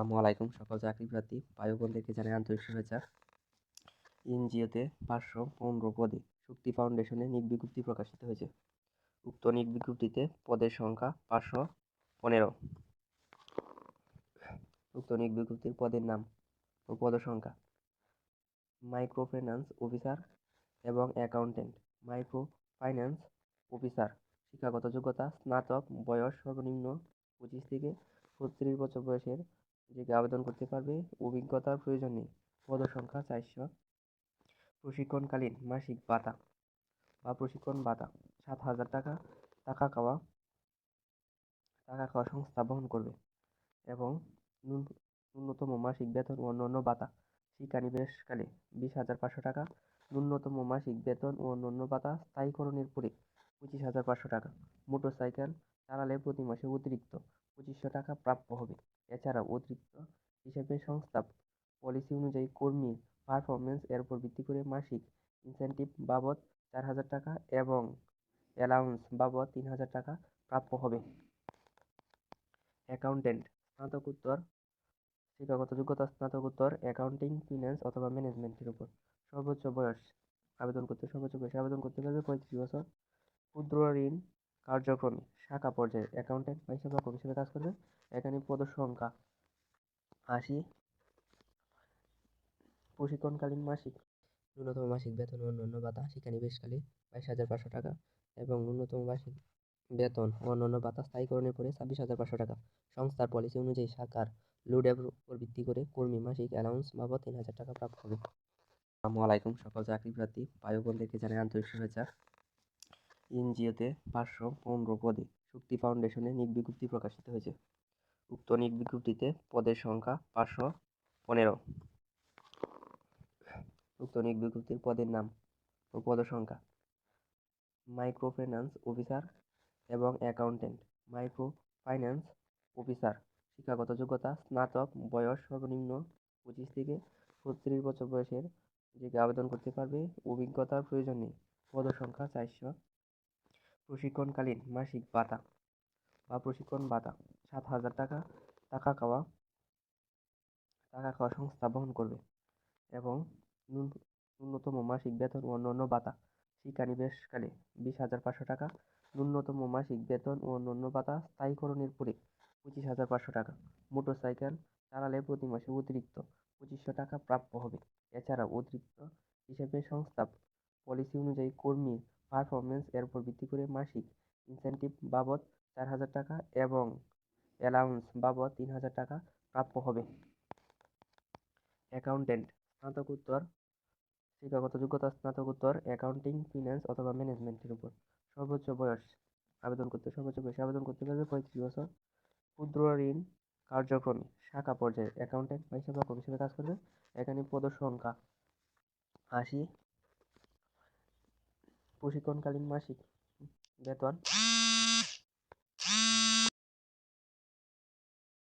আসসালামু আলাইকুম। সকল চাকরি প্রার্থী ভাই বোনদেরকে জানাই আন্তরিক শুভেচ্ছা। এনজিওতে পাঁচশো পনেরো পদে শক্তি ফাউন্ডেশনে নিয়োগ বিজ্ঞপ্তি প্রকাশিত হয়েছে। উক্ত নিক বিজ্ঞপ্তিতে পদের সংখ্যা পাঁচশো পনেরো। উক্ত নিক বিজ্ঞপ্তির পদের নাম ও পদ সংখ্যা মাইক্রো ফাইন্যান্স অফিসার এবং অ্যাকাউন্টেন্ট মাইক্রো ফাইন্যান্স অফিসার, শিক্ষাগত যোগ্যতা, স্নাতক, বয়স সর্বনিম্ন পঁচিশ থেকে ছত্রিশ বছর বয়সের যে আবেদন করতে পারবে, অভিজ্ঞতার প্রয়োজন নেই। পদ সংখ্যা চারশো। প্রশিক্ষণকালীন মাসিক ভাতা বা প্রশিক্ষণ ভাতা, সাত হাজার টাকা টাকা খাওয়া টাকা খাওয়া সংস্থা বহন করবে এবং ন্যূন- ন্যূনতম মাসিক বেতন ও অন্যান্য ভাতা। শিক্ষানিবেশকালে বিশ হাজার পাঁচশো টাকা, ন্যূনতম মাসিক বেতন ও অন্যান্য ভাতা স্থায়ীকরণের পরে পঁচিশ হাজার পাঁচশো টাকা। মোটরসাইকেল চালালে প্রতি মাসে অতিরিক্ত পঁচিশশো টাকা প্রাপ্য হবে। এছাড়াও অতিরিক্ত হিসেবে সংস্থা পলিসি অনুযায়ী কর্মীর পারফরমেন্স এর উপর ভিত্তি করে মাসিক ইনসেনটিভ বাবদ চার হাজার টাকা এবং অ্যালাউন্স বাবদ তিন হাজার টাকা প্রাপ্য হবে। অ্যাকাউন্টেন্ট স্নাতকোত্তর, শিক্ষাগত যোগ্যতা স্নাতকোত্তর, অ্যাকাউন্টিং, ফিন্যান্স অথবা ম্যানেজমেন্টের উপর সর্বোচ্চ বয়স আবেদন করতে, সর্বোচ্চ বয়সে আবেদন করতে পারবে পঁয়ত্রিশ বছর ক্ষুদ্র ঋণ কার্যক্রমে শাখা পর্যায়ে অ্যাকাউন্টেন্ট বা হিসাবরক্ষক হিসেবে কাজ করবে। এখানে পদ সংখ্যা আশি। প্রশিক্ষণকালীন মাসিক, ন্যূনতম মাসিক বেতন অন্যান্য ভাতা শিক্ষানিবেশকালে বাইশ হাজার পাঁচশো টাকা এবং ন্যূনতম মাসিক বেতন অন্যান্য ভাতা স্থায়ীকরণের পরে ছাব্বিশ হাজার পাঁচশো টাকা। সংস্থার পলিসি অনুযায়ী শাখার লোডের উপর ভিত্তি করে কর্মী মাসিক অ্যালাউন্স বাবদ তিন হাজার টাকা প্রাপ্ত হবে। আসসালামু আলাইকুম, সকল চাকরি প্রার্থী, ভাই বোনদেরকে জানাই আন্তরিক শুভেচ্ছা। এনজিওতে পাঁচশো পনেরো পদে শক্তি ফাউন্ডেশনে নিয়োগ বিজ্ঞপ্তি প্রকাশিত হয়েছে। উক্ত নিয়োগ বিজ্ঞপ্তিতে পদের সংখ্যা পাঁচশো পনেরো। উক্ত নিয়োগ বিজ্ঞপ্তির পদের নাম ও পদ সংখ্যা মাইক্রো ফাইন্যান্স অফিসার এবং অ্যাকাউন্টেন্ট মাইক্রো ফাইন্যান্স অফিসার শিক্ষাগত যোগ্যতা, স্নাতক, বয়স সর্বনিম্ন পঁচিশ থেকে ছত্রিশ বছর বয়সের যে আবেদন করতে পারবে, অভিজ্ঞতার প্রয়োজন নেই। পদ সংখ্যা চারশো প্রশিক্ষণকালীন মাসিক ভাতা বা প্রশিক্ষণ ভাতা। সাত হাজার টাকা টাকা খাওয়া টাকা খাওয়া সংস্থা বহন করবে এবং ন্যূনতম মাসিক বেতন ও অন্যান্য ভাতা। শিক্ষানিবেশকালে বিশ হাজার পাঁচশো টাকা, ন্যূনতম মাসিক বেতন ও অন্যান্য ভাতা স্থায়ীকরণের পরে পঁচিশ হাজার পাঁচশো টাকা। মোটরসাইকেল চালালে প্রতি মাসে অতিরিক্ত পঁচিশশো টাকা প্রাপ্য হবে। এছাড়াও অতিরিক্ত হিসেবে সংস্থা পলিসি অনুযায়ী কর্মীর পারফরমেন্স এর উপর ভিত্তি করে মাসিক ইনসেনটিভ বাবদ চার হাজার টাকা এবং অ্যালাউন্স বাবদ তিন হাজার টাকা প্রাপ্য হবে। অ্যাকাউন্টেন্ট স্নাতকোত্তর, শিক্ষাগত যোগ্যতা, স্নাতকোত্তর অ্যাকাউন্টিং ফিন্যান্স অথবা ম্যানেজমেন্টের উপর। সর্বোচ্চ বয়স, আবেদন করতে সর্বোচ্চ বয়সে, আবেদন করতে পারবে পঁয়ত্রিশ বছর। ক্ষুদ্র ঋণ কার্যক্রমে, শাখা পর্যায়ে অ্যাকাউন্টেন্ট বা হিসাবরক্ষক হিসেবে কাজ করবে। এখানে পদ সংখ্যা আশি। প্রশিক্ষণকালীন মাসিক বেতন